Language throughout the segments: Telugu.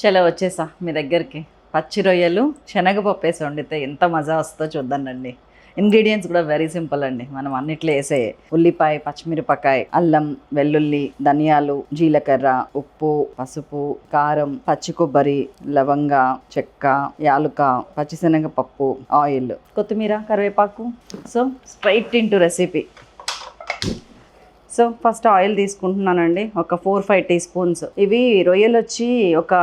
చలో వచ్చేసా మీ దగ్గరికి. పచ్చి రొయ్యలు శనగపప్పు వేసి వండితే ఎంత మజా వస్తుందో చూద్దానండి. ఇంగ్రీడియంట్స్ కూడా వెరీ సింపుల్ అండి. మనం అన్నిట్లో వేసే ఉల్లిపాయ పచ్చిమిరపకాయ అల్లం వెల్లుల్లి ధనియాలు జీలకర్ర ఉప్పు పసుపు కారం పచ్చి కొబ్బరి లవంగ చెక్క యాలుక పచ్చిశనగపప్పు ఆయిల్. కొత్తిమీర కరివేపాకు. So straight into recipe so first oil తీసుకుంటున్నానండి. ఒక ఫోర్ ఫైవ్ టీ స్పూన్స్. ఇవి రొయ్యలు వచ్చి ఒక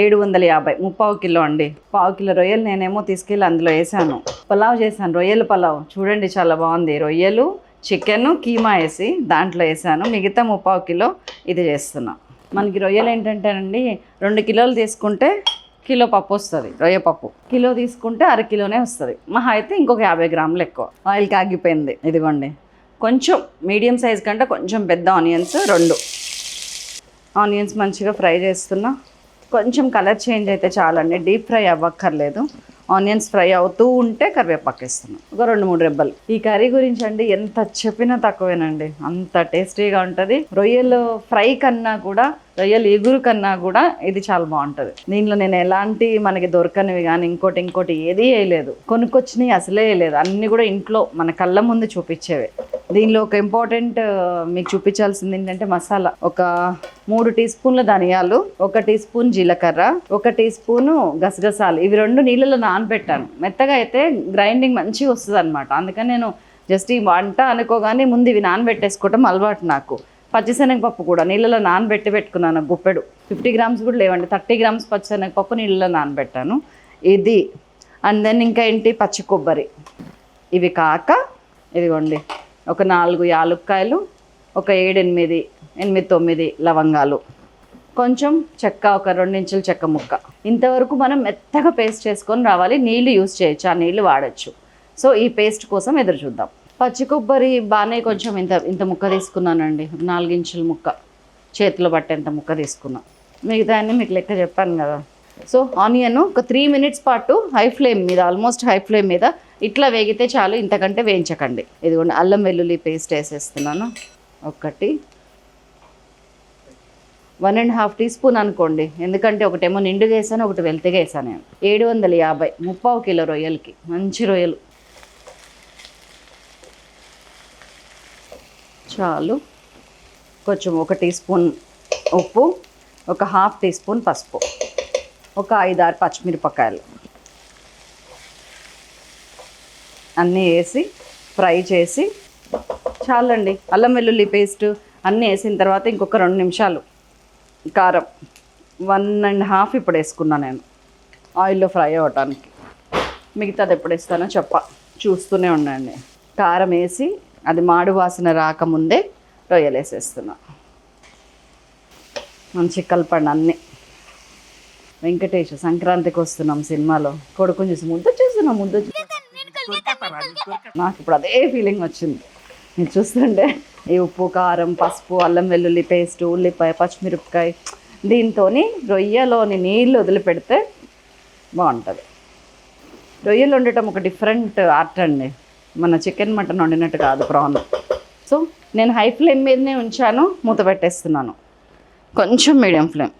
ఏడు వందల యాభై ముప్పావు కిలో అండి. పావు కిలో రొయ్యలు నేనేమో తీసుకెళ్ళి అందులో వేసాను. పలావ్ చేశాను రొయ్యల పలావ్. చూడండి చాలా బాగుంది. రొయ్యలు చికెన్ కీమా వేసి దాంట్లో వేసాను. మిగతా ముప్పావు కిలో ఇది చేస్తున్నా. మనకి రొయ్యలు ఏంటంటేనండి రెండు కిలోలు తీసుకుంటే కిలో పప్పు వస్తుంది రొయ్య పప్పు. కిలో తీసుకుంటే అర కిలోనే వస్తుంది. మహా అయితే ఇంకొక యాభై గ్రాములు ఎక్కువ. ఆయిల్ కాగిపోయింది. ఇదిగోండి. కొంచెం మీడియం సైజ్ కంటే కొంచెం పెద్ద ఆనియన్స్ రెండు. ఆనియన్స్ మంచిగా ఫ్రై చేస్తున్నా. కొంచెం కలర్ చేంజ్ అయితే చాలండి. డీప్ ఫ్రై అవ్వక్కర్లేదు. ఆనియన్స్ ఫ్రై అవుతూ ఉంటే కరివేపాకు వేస్తున్నాం. ఒక రెండు మూడు రెబ్బలు. ఈ కర్రీ గురించి అండి ఎంత చెప్పినా తక్కువేనండి. అంత టేస్టీగా ఉంటుంది. రొయ్యలు ఫ్రై కన్నా కూడా రొయ్యలు ఎగురు కన్నా కూడా ఇది చాలా బాగుంటుంది. దీనిలో నేను ఎలాంటి మనకి దొరకనివి కానీ ఇంకోటి ఇంకోటి ఏది వేయలేదు. కొనుక్కొచ్చినవి అసలే వేయలేదు. అన్నీ కూడా ఇంట్లో మన కళ్ళ ముందు చూపించేవే. దీనిలో ఒక ఇంపార్టెంట్ మీకు చూపించాల్సింది ఏంటంటే మసాలా. ఒక మూడు టీ స్పూన్ల ధనియాలు ఒక టీ స్పూన్ జీలకర్ర ఒక టీ స్పూను గసగసాలు. ఇవి రెండు నీళ్ళలో నానబెట్టాను. మెత్తగా అయితే గ్రైండింగ్ మంచిగా వస్తుంది అనమాట అందుకని నేను జస్ట్ ఈ వంట అనుకోగానే ముందు ఇవి నానబెట్టేసుకోవటం అలవాటు నాకు. పచ్చిశనగపప్పు కూడా నీళ్ళలో నానబెట్టి పెట్టుకున్నాను గుప్పెడు. ఫిఫ్టీ గ్రామ్స్ కూడా లేవండి. థర్టీ గ్రామ్స్ పచ్చిశనగపప్పు నీళ్ళలో నానబెట్టాను. ఇది. అండ్ దెన్ ఇంకా ఏంటి? పచ్చి కొబ్బరి. ఇవి కాక ఇదిగోండి. ఒక నాలుగు యాలుక్కాయలు ఒక ఏడెనిమిది ఎనిమిది తొమ్మిది లవంగాలు. కొంచెం చెక్క ఒక రెండించుల చెక్క ముక్క. ఇంతవరకు మనం మెత్తగా పేస్ట్ చేసుకొని రావాలి. నీళ్ళు యూస్ చేయొచ్చు. ఆ నీళ్ళు వాడచ్చు. సో ఈ పేస్ట్ కోసం ఎదురు చూద్దాం. పచ్చి కొబ్బరి బాగానే కొంచెం ఇంత ఇంత ముక్క తీసుకున్నానండి. నాలుగు ముక్క. చేతిలో పట్టేంత ముక్క తీసుకున్నా. మిగతా అన్ని మీకు లెక్క చెప్పాను కదా. సో ఆనియన్ ఒక త్రీ మినిట్స్ పాటు హై ఫ్లేమ్ మీద ఆల్మోస్ట్ హై ఫ్లేమ్ మీద ఇట్లా వేగితే చాలు. ఇంతకంటే వేయించకండి. ఇదిగోండి అల్లం వెల్లుల్లి పేస్ట్ వేసేస్తున్నాను. ఒకటి one and half teaspoon అనుకోండి. ఎందుకంటే ఒకటేమో నిండుగా వేసాను ఒకటి వెల్తిగా వేసాను నేను. ఏడు వందల యాభై ముప్పావు కిలో రొయ్యలకి. మంచి రొయ్యలు. చాలు. కొంచెం ఒక టీ స్పూన్ ఉప్పు ఒక హాఫ్ టీ స్పూన్ పసుపు ఒక ఐదారు పచ్చిమిరపకాయలు. అన్నీ వేసి ఫ్రై చేసి చాలండి. అల్లం వెల్లుల్లి పేస్ట్ అన్నీ వేసిన తర్వాత ఇంకొక రెండు నిమిషాలు. కారం. వన్ అండ్ హాఫ్ ఇప్పుడు వేసుకున్నా నేను. ఆయిల్లో ఫ్రై అవ్వటానికి. మిగతాది ఎప్పుడు వేస్తానో చెప్ప. చూస్తూనే ఉండండి. కారం వేసి అది మాడు వాసన రాకముందే రొయ్యలు వేసేస్తున్నా. మంచి కలపండి అన్నీ. వెంకటేష్ సంక్రాంతికి వస్తున్నాం సినిమాలో. కొడుకుని చూసి ముద్ద చూస్తున్నాం ముద్ద నాకు ఇప్పుడు అదే ఫీలింగ్ వచ్చింది. మీరు చూస్తుంటే ఈ ఉప్పు కారం పసుపు అల్లం వెల్లుల్లి పేస్ట్ ఉల్లిపాయ పచ్చిమిరపకాయ దీంతో రొయ్యలోని నీళ్ళు వదిలిపెడితే బాగుంటుంది. రొయ్యలు వండటం ఒక డిఫరెంట్ ఆర్ట్ అండి. మన చికెన్ మటన్ వండినట్టు కాదు ప్రాన్ సో నేను హై ఫ్లేమ్ మీదనే ఉంచాను మూత పెట్టేస్తున్నాను. కొంచెం మీడియం ఫ్లేమ్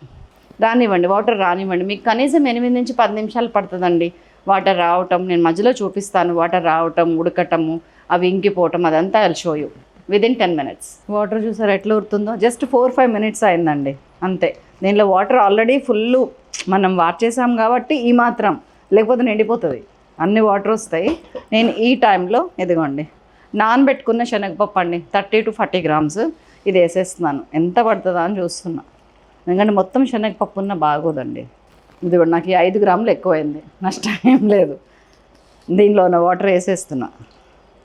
రానివ్వండి వాటర్ రానివ్వండి. మీకు కనీసం ఎనిమిది నుంచి పది నిమిషాలు పడుతుందండి. వాటర్ రావటం నేను మధ్యలో చూపిస్తాను వాటర్ రావటం ఉడకటము అవి ఇంకిపోవటం అదంతా I'll show you within ten minutes water చూసారు ఎట్లా ఉరుతుందో జస్ట్ ఫోర్ ఫైవ్ మినిట్స్ అయిందండి. అంతే. దీనిలో వాటర్ ఆల్రెడీ ఫుల్ మనం వాట్ చేసాం కాబట్టి ఈ మాత్రం. లేకపోతే నిండిపోతుంది. అన్ని వాటర్ వస్తాయి. నేను ఈ టైంలో ఇదిగోండి. నానబెట్టుకున్న శనగపప్పు అండి. థర్టీ టు ఫార్టీ గ్రామ్స్ ఇది వేసేస్తున్నాను. ఎంత పడుతుందా అని చూస్తున్నా. ఎందుకంటే మొత్తం శనగపప్పు ఉన్న బాగోదండి. ఇది నాకు ఈ ఐదు గ్రాములు ఎక్కువైంది. నష్టం ఏం లేదు. దీనిలో ఉన్న వాటర్ వేసేస్తున్నా.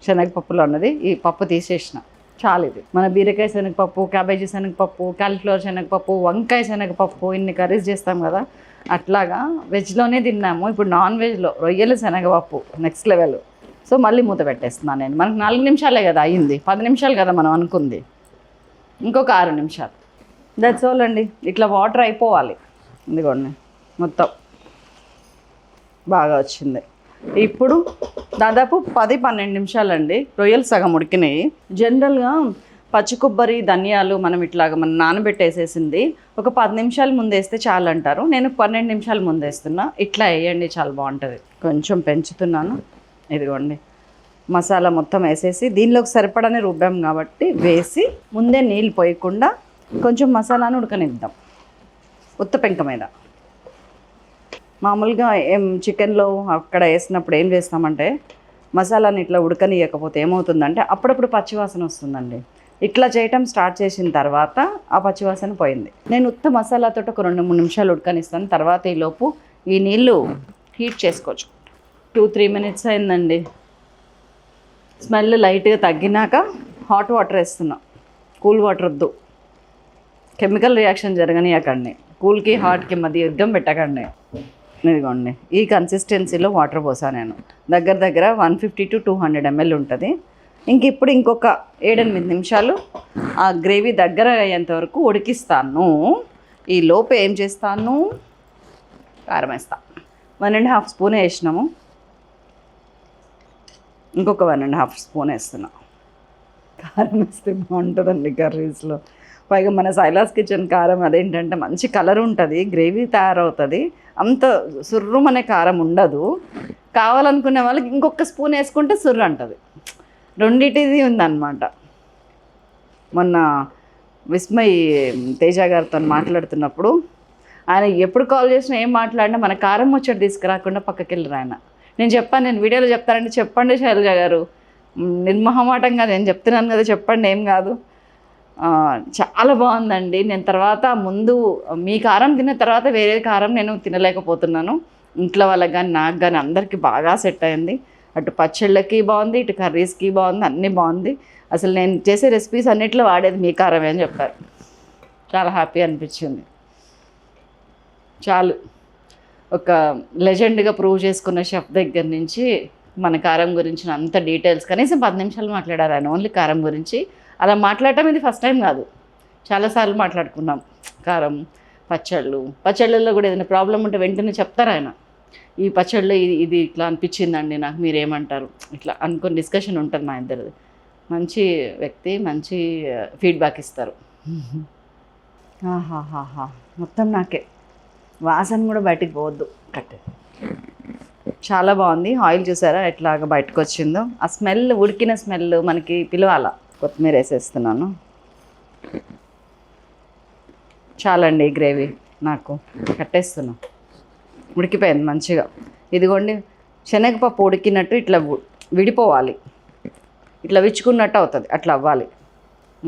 శనగపప్పులో ఉన్నది. ఈ పప్పు తీసేసిన. చాలు ఇది. మన బీరకాయ శనగపప్పు క్యాబేజీ శనగపప్పు కాలీఫ్లవర్ శనగపప్పు వంకాయ శనగపప్పు ఇన్ని కర్రీస్ చేస్తాం కదా. అట్లాగా వెజ్లోనే తిన్నాము. ఇప్పుడు నాన్ వెజ్లో రొయ్యలు శనగపప్పు నెక్స్ట్ లెవెల్. సో మళ్ళీ మూత పెట్టేస్తున్నాను నేను. మనకు నాలుగు నిమిషాలే కదా అయ్యింది పది నిమిషాలు కదా మనం అనుకుంది. ఇంకొక ఆరు నిమిషాలు. దట్స్ ఆల్ అండి. ఇట్లా వాటర్ అయిపోవాలి. ఇదిగోండి. మొత్తం బాగా వచ్చింది. ఇప్పుడు దాదాపు పది పన్నెండు నిమిషాలండి. రొయ్యలు సగం ఉడికినాయి. జనరల్గా పచ్చి కొబ్బరి ధనియాలు మనం ఇట్లాగా మనం నానబెట్టేసేసింది. ఒక పది నిమిషాల ముందేస్తే చాలు అంటారు నేను పన్నెండు నిమిషాల ముందేస్తున్నా. ఇట్లా వేయండి చాలా బాగుంటుంది. కొంచెం పెంచుతున్నాను. ఇదిగోండి. మసాలా మొత్తం వేసేసి దీనిలోకి సరిపడని రుబ్బాం కాబట్టి వేసి ముందే నీళ్ళు పోయకుండా కొంచెం మసాలాను ఉడకనిద్దాం. ఉత్త పెంక మీద. మామూలుగా ఏం చికెన్లో అక్కడ వేసినప్పుడు ఏం చేస్తామంటే మసాలాని ఇట్లా ఉడకనియకపోతే ఏమవుతుందంటే అప్పుడప్పుడు పచ్చివాసన వస్తుందండి. ఇట్లా చేయటం స్టార్ట్ చేసిన తర్వాత ఆ పచ్చివాసన పోయింది. నేను ఉత్త మసాలాతో ఒక రెండు మూడు నిమిషాలు ఉడకనిస్తాను. తర్వాత ఈ లోపు ఈ నీళ్ళు హీట్ చేసుకోవచ్చు. టూ త్రీ మినిట్స్ అయిందండి. స్మెల్ లైట్గా తగ్గినాక హాట్ వాటర్ వేస్తున్నా. కూల్ వాటర్ వద్దు. కెమికల్ రియాక్షన్ జరగనియకండి. కూల్కి హాట్కి మధ్య యుద్ధం పెట్టకండి. ఇదిగోండి ఈ కన్సిస్టెన్సీలో వాటర్ పోసా నేను. దగ్గర దగ్గర one fifty to two hundred ML ఉంటుంది. ఇంక ఇప్పుడు ఇంకొక ఏడెనిమిది నిమిషాలు ఆ గ్రేవీ దగ్గర అయ్యేంత వరకు ఉడికిస్తాను. ఈ లోపు ఏం చేస్తాను? కారం వేస్తాను వన్ అండ్ హాఫ్ స్పూన్ వేసినాము. ఇంకొక వన్ అండ్ హాఫ్ స్పూన్ వేస్తున్నా. కారం వేస్తే బాగుంటుందండి కర్రీస్లో. పైగా మన సైలాస్ కిచెన్ కారం అదేంటంటే మంచి కలర్ ఉంటుంది. గ్రేవీ తయారవుతుంది. అంత సుర్రుమనే కారం ఉండదు. కావాలనుకునే వాళ్ళకి ఇంకొక స్పూన్ వేసుకుంటే సుర్రు అంటుంది. రెండింటిది ఉందన్నమాట. మొన్న విస్మయ్ తేజ గారితో మాట్లాడుతున్నప్పుడు ఆయన ఎప్పుడు కాల్ చేసినా ఏం మాట్లాడినా మన కారం ముచ్చట తీసుకురాకుండా పక్కకి వెళ్ళరు ఆయన. నేను చెప్పాను నేను వీడియోలో చెప్తానంటే చెప్పండి శైలజ గారు. నిర్మహమాటంగా నేను చెప్తున్నాను కదా చెప్పండి ఏం కాదు. చాలా బాగుందండి. నేను తర్వాత ముందు మీ కారం తిన్న తర్వాత వేరే కారం నేను తినలేకపోతున్నాను. ఇంట్లో వాళ్ళకి కానీ నాకు కానీ అందరికీ బాగా సెట్ అయింది. అటు పచ్చళ్ళకి బాగుంది ఇటు కర్రీస్కి బాగుంది అన్నీ బాగుంది. అసలు నేను చేసే రెసిపీస్ అన్నిట్లో వాడేది మీ కారమే అని చెప్పారు. చాలా హ్యాపీ అనిపించింది. చాలు. ఒక లెజెండ్గా ప్రూవ్ చేసుకున్న షెఫ్ దగ్గర నుంచి మన కారం గురించిన అంత డీటెయిల్స్ కనీసం పది నిమిషాలు మాట్లాడారు ఆయన. ఓన్లీ కారం గురించి అలా మాట్లాడటం ఇది ఫస్ట్ టైం కాదు. చాలాసార్లు మాట్లాడుకున్నాం. కారం పచ్చళ్ళు పచ్చళ్ళల్లో కూడా ఏదైనా ప్రాబ్లం ఉంటే వెంటనే చెప్తారు ఆయన. ఈ పచ్చళ్ళు ఇది ఇది ఇట్లా అనిపించిందండి నాకు మీరు ఏమంటారు ఇట్లా అనుకుని డిస్కషన్ ఉంటుంది మా ఇద్దరిది. మంచి వ్యక్తి మంచి ఫీడ్బ్యాక్ ఇస్తారు. ఆహాహాహా. మొత్తం నాకే. వాసన కూడా బయటికి పోవద్దు. కట్టే చాలా బాగుంది. ఆయిల్ చూసారా ఎట్లాగా బయటకు వచ్చిందో ఆ స్మెల్ ఉడికిన స్మెల్ మనకి పిలవాల? కొత్తిమీర వేసేస్తున్నాను. చాలండి ఈ గ్రేవీ నాకు కట్టేస్తున్నాను ఉడికిపోయింది మంచిగా. ఇదిగోండి శనగపప్పు ఉడికినట్టు ఇట్లా విడిపోవాలి. ఇట్లా విచ్చుకున్నట్టు అవుతుంది అట్లా అవ్వాలి.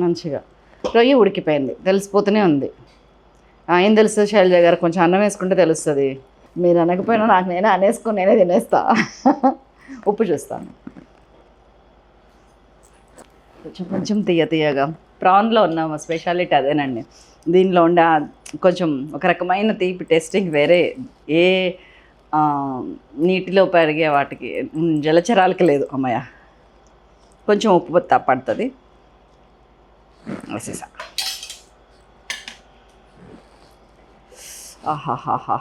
మంచిగా. రొయ్య ఉడికిపోయింది తెలిసిపోతూనే ఉంది. ఏం తెలుస్తుంది శైలజ గారు? కొంచెం అన్నం వేసుకుంటే తెలుస్తుంది. మీరు అనకపోయినా నాకు నేనే అనేసుకొని నేనే తినేస్తా. ఉప్పు చూస్తాను. కొంచెం కొంచెం తీయ తీయగా. ప్రాన్లో ఉన్న స్పెషాలిటీ అదేనండి. దీనిలో ఉండే కొంచెం ఒక రకమైన తీపి టెస్టింగ్ వేరే ఏ నీటిలో పెరిగే వాటికి జలచరాలకి లేదు అమ్మయ్య. కొంచెం ఉప్పు తప్పడుతుంది పడుతుంది. వేసేసా. ఆహాహాహా.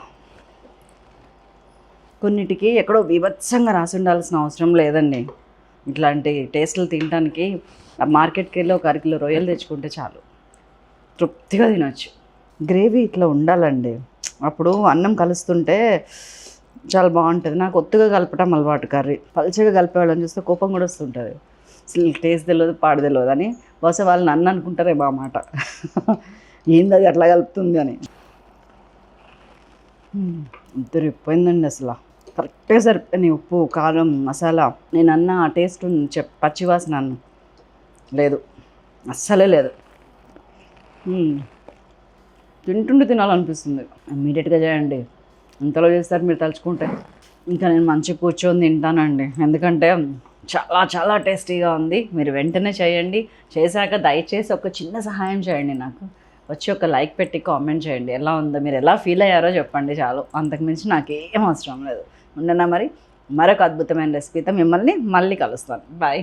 కొన్నిటికి ఎక్కడో బీభత్సంగా రాసి ఉండాల్సిన అవసరం లేదండి. ఇట్లాంటి టేస్ట్లు తినడానికి ఆ మార్కెట్కి వెళ్ళి ఒక అరకిలో రొయ్యలు తెచ్చుకుంటే చాలు. తృప్తిగా తినొచ్చు. గ్రేవీ ఇట్లా ఉండాలండి. అప్పుడు అన్నం కలుస్తుంటే చాలా బాగుంటుంది. నాకు ఒత్తుగా కలపటం అలవాటు కర్రీ. పలుచగా కలిపేవాళ్ళని చూస్తే కోపం కూడా వస్తుంటుంది. అసలు టేస్ట్ తెలియదు పాడు తెలియదు అని. బహుశా వాళ్ళు నన్ను అనుకుంటారేమో ఆ మాట. ఏంది అది అట్లా కలుపుతుంది అని. ఇద్దరు ఇప్పోయిందండి అసలు. కరెక్ట్గా సరిపోయినాయి ఉప్పు కారం మసాలా నేను అన్న ఆ టేస్ట్ చెప్ పచ్చివాసన అన్న. లేదు. అస్సలే లేదు. తింటుండి తినాలనిపిస్తుంది. ఇమ్మీడియట్గా చేయండి. ఇంతలో చేస్తారు మీరు తలుచుకుంటే. ఇంకా నేను మంచి కూర్చొని తింటానండి. ఎందుకంటే చాలా చాలా టేస్టీగా ఉంది. మీరు వెంటనే చేయండి. చేశాక దయచేసి ఒక చిన్న సహాయం చేయండి నాకు. వచ్చి ఒక లైక్ పెట్టి కామెంట్ చేయండి. ఎలా ఉందో మీరు ఎలా ఫీల్ అయ్యారో చెప్పండి చాలు. అంతకుమించి నాకేం అవసరం లేదు. ఉండనా మరి? మరొక అద్భుతమైన రెసిపీతో మిమ్మల్ని మళ్ళీ కలుస్తాను. బాయ్